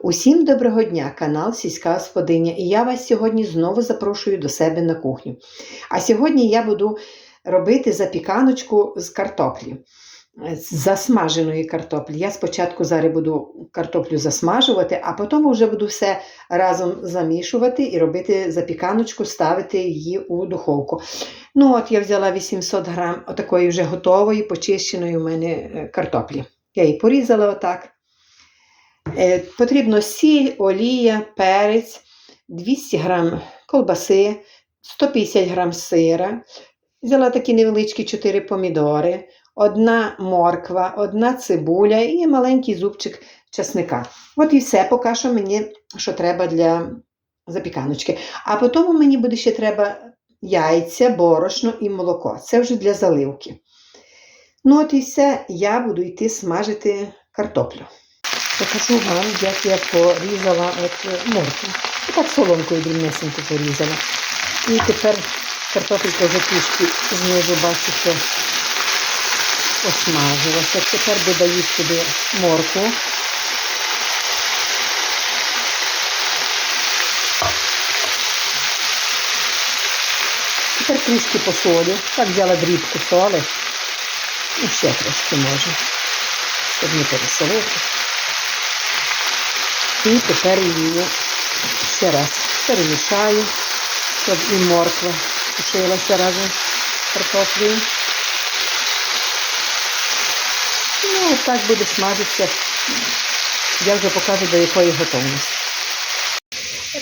Усім доброго дня, канал Сільська Господиня, і я вас сьогодні знову запрошую до себе на кухню. А сьогодні я буду робити запіканочку з картоплі, засмаженої картоплі. Я спочатку зараз буду картоплю засмажувати, а потім вже буду все разом замішувати і робити запіканочку, ставити її у духовку. Ну, от я взяла 800 грам отакої вже готової, почищеної у мене е, картоплі. Я її порізала отак. Е, Потрібно сіль, олія, перець, 200 г колбаси, 150 г сира. Взяла такі невеличкі 4 помідори, одна морква, одна цибуля і маленький зубчик чесника. От і все, поки мені що треба для запіканочки. А потім мені буде ще треба яйця, борошно і молоко. Це вже для заливки. Ну, от і все, я буду йти смажити картоплю. Покажу вам, як я порізала от морку. Так соломкою дрібнесенько порізала. І тепер картопелька трішки знизу бачу, що осмажилася. Тепер додаю сюди морку. Тепер трішки посолю. Так взяла дрібку соли. І ще трошки можу, щоб не пересолити. І тепер її ще раз перемішаю, щоб і морква тушилася разом з картоплею. Ну, так буде смажитися. Я вже покажу, до якої готовності.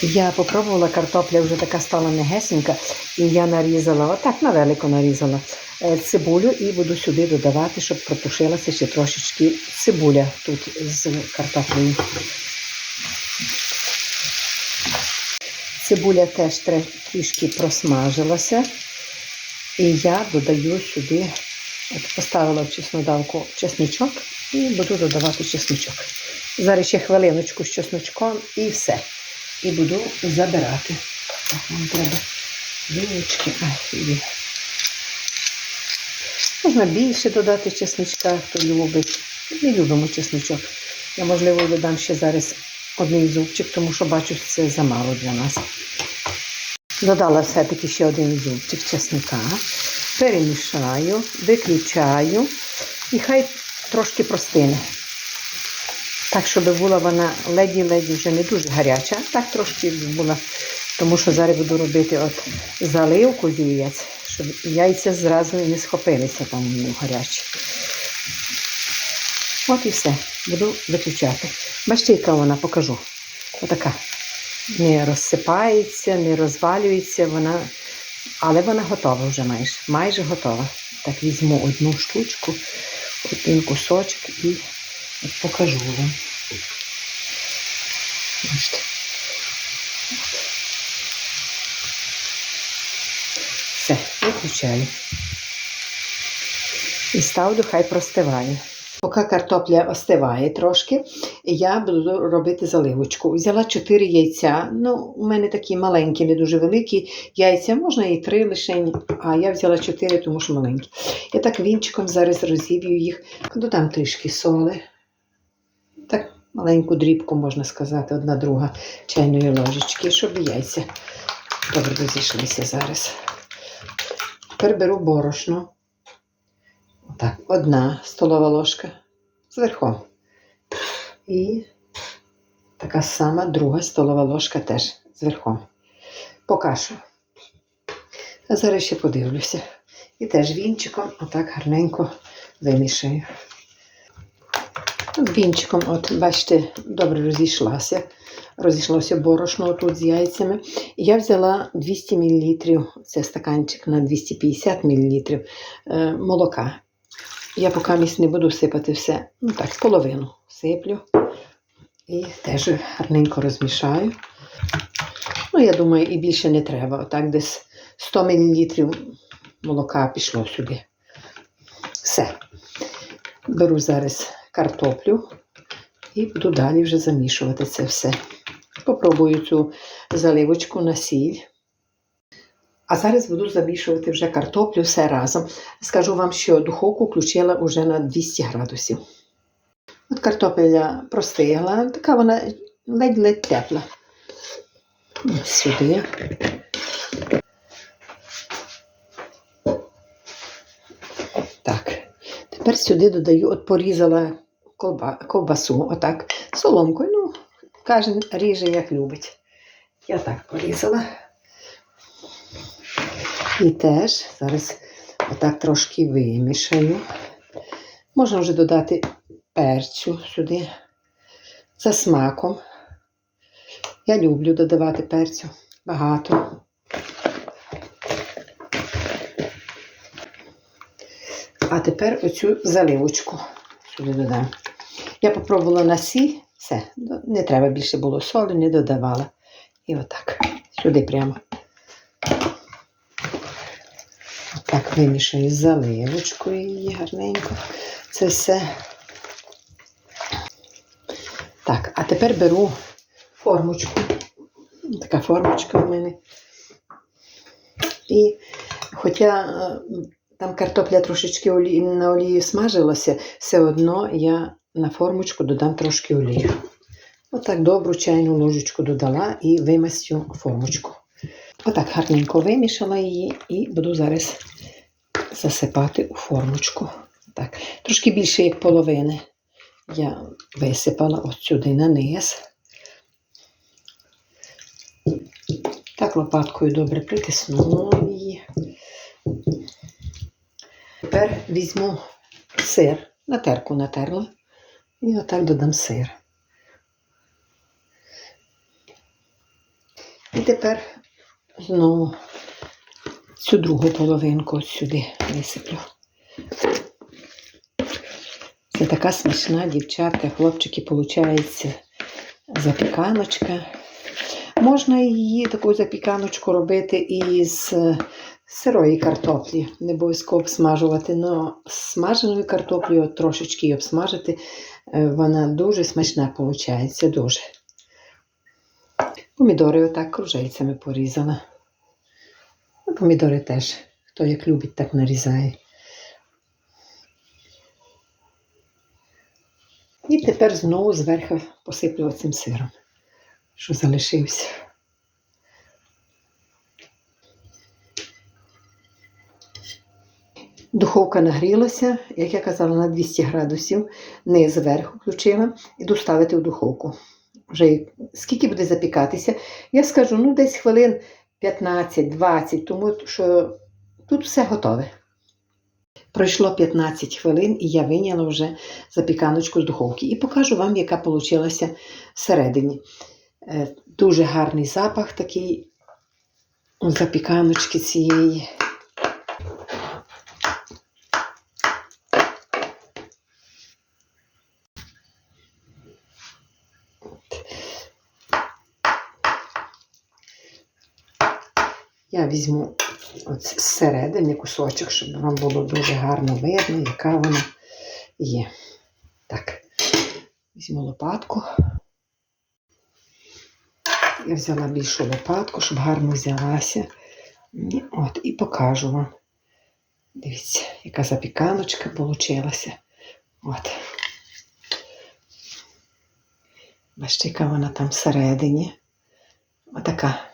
Я попробувала, картопля вже така стала негесенька, і я нарізала, отак навелико нарізала е, цибулю і буду сюди додавати, щоб протушилася ще трошечки цибуля тут з картоплею. Цибуля теж трішки просмажилася. І я додаю сюди, от поставила в чеснодавку чесничок і буду додавати чесничок. Зараз ще хвилиночку з чесночком і все. І буду забирати. Так, нам треба вилочки. Можна більше додати чесничка, хто любить. Ми любимо чесничок. Я, можливо, додам ще зараз один зубчик, тому що бачу, це замало для нас. Додала все-таки ще один зубчик чесника, перемішаю, виключаю і хай трошки простине. Так, щоб була вона леді-леді вже не дуже гаряча, так трошки була, тому що зараз буду робити от заливку з яєць, щоб яйця зразу не схопилися там гарячі. От і все, буду виключати. Бачите, яка вона покажу. Отака. Не розсипається, не розвалюється вона, але вона готова вже майже. Майже готова. Так візьму одну штучку, один кусочок і покажу вам. Бачите. Все, виключаю. І ставлю, хай простиває. Поки картопля остиває трошки, я буду робити заливочку. Взяла 4 яйця. Ну, у мене такі маленькі, не дуже великі яйця, можна і 3 лише, а я взяла 4, тому що маленькі. Я так вінчиком зараз розіб'ю їх, додам трішки соли. Так, маленьку дрібку, можна сказати, одна друга чайної ложечки, щоб яйця добре розійшлися зараз. Тепер беру борошно. Так, одна столова ложка зверху. І така сама друга столова ложка теж зверху. Покашу. А зараз ще подивлюся. І теж вінчиком отак гарненько вимішаю. Вінчиком, от, бачите, добре розійшлася. Розійшлося борошно тут з яйцями. Я взяла 200 мл, це стаканчик на 250 мл е, молока. Я поки місць не буду сипати все. Ну так, половину сиплю. І теж гарненько розмішаю. Ну, я думаю, і більше не треба. Отак десь 100 мл молока пішло сюди. Все. Беру зараз картоплю і буду далі вже замішувати це все. Попробую цю заливочку на сіль. А зараз буду замішувати вже картоплю все разом. Скажу вам, що духовку включила вже на 200 градусів. От картопеля простигла, така вона ледь-ледь тепла. Ось Сюди. Так. Тепер сюди додаю, от порізала ковбасу, отак, соломкою. Ну, кожен ріже, як любить. Я так порізала. І теж зараз отак трошки вимішаю. Можна вже додати перцю сюди за смаком. Я люблю додавати перцю багато. А тепер оцю заливочку сюди додам. Я попробувала на сіль, все, не треба більше було солі, не додавала. І отак, сюди прямо. Отак вимішаю з заливочкою її гарненько. Це все. Так, а тепер беру формочку. Така формочка в мене. І хоча е, там картопля трошечки олі... на олії смажилася, все одно я на формочку додам трошки олію. Отак добру чайну ложечку додала і вимастю формочку. Отак гарненько вимішала її і буду зараз засипати у формочку. Так, трошки більше, як половини. Я висипала от сюди на низ. Так лопаткою добре притиснула її. Тепер візьму сир, на терку натерла. І отак додам сир. І тепер знову цю другу половинку от сюди висиплю. Це така смачна дівчатка, хлопчики, виходить, запіканочка. Можна її таку запіканочку робити із сирої картоплі. Не обов'язково обсмажувати, але смаженою картоплею трошечки її обсмажити, е, вона дуже смачна виходить, дуже. Помідори отак кружельцями порізала. Ну, Помідори теж, хто як любить, так нарізає. І тепер знову зверху посиплю цим сиром, що залишився. Духовка нагрілася, як я казала, на 200 градусів, не зверху включила, іду ставити в духовку. Вже скільки буде запікатися, я скажу, ну десь хвилин 15-20, тому що тут все готове. Пройшло 15 хвилин, і я виняла вже запіканочку з духовки. І покажу вам, яка вийшла всередині. Е, Дуже гарний запах такий запіканочки цієї. Я візьму от зсередини кусочок, щоб вам було дуже гарно видно, яка вона є. Так, візьму лопатку. Я взяла більшу лопатку, щоб гарно взялася. І От, і покажу вам. Дивіться, яка запіканочка вийшла. От. Бачите, яка вона там всередині. Отака.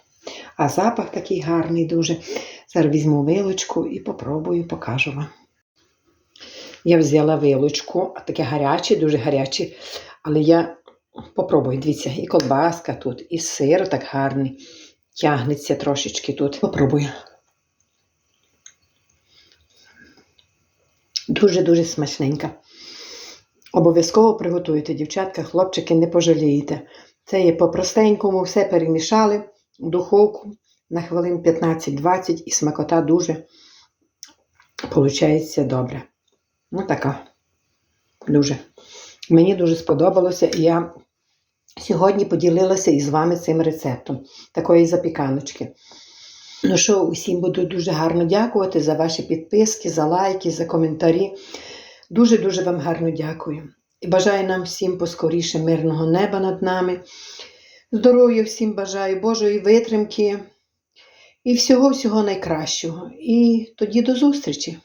А запах такий гарний дуже. Зараз візьму вилочку і попробую, покажу вам. Я взяла вилочку, таке гаряче, дуже гаряче, але я попробую, дивіться, і колбаска тут, і сир так гарний. Тягнеться трошечки тут. Попробую. Дуже-дуже смачненька. Обов'язково приготуйте, дівчатка, хлопчики, не пожалієте. Це є по-простенькому, все перемішали духовку на хвилин 15-20 і смакота дуже получається добре. Ну, така. Дуже. Мені дуже сподобалося, і я сьогодні поділилася із вами цим рецептом такої запіканочки. Ну що, усім буду дуже гарно дякувати за ваші підписки, за лайки, за коментарі. Дуже-дуже вам гарно дякую. І бажаю нам всім поскоріше мирного неба над нами. Здоров'я всім бажаю, Божої витримки і всього-всього найкращого. І тоді до зустрічі!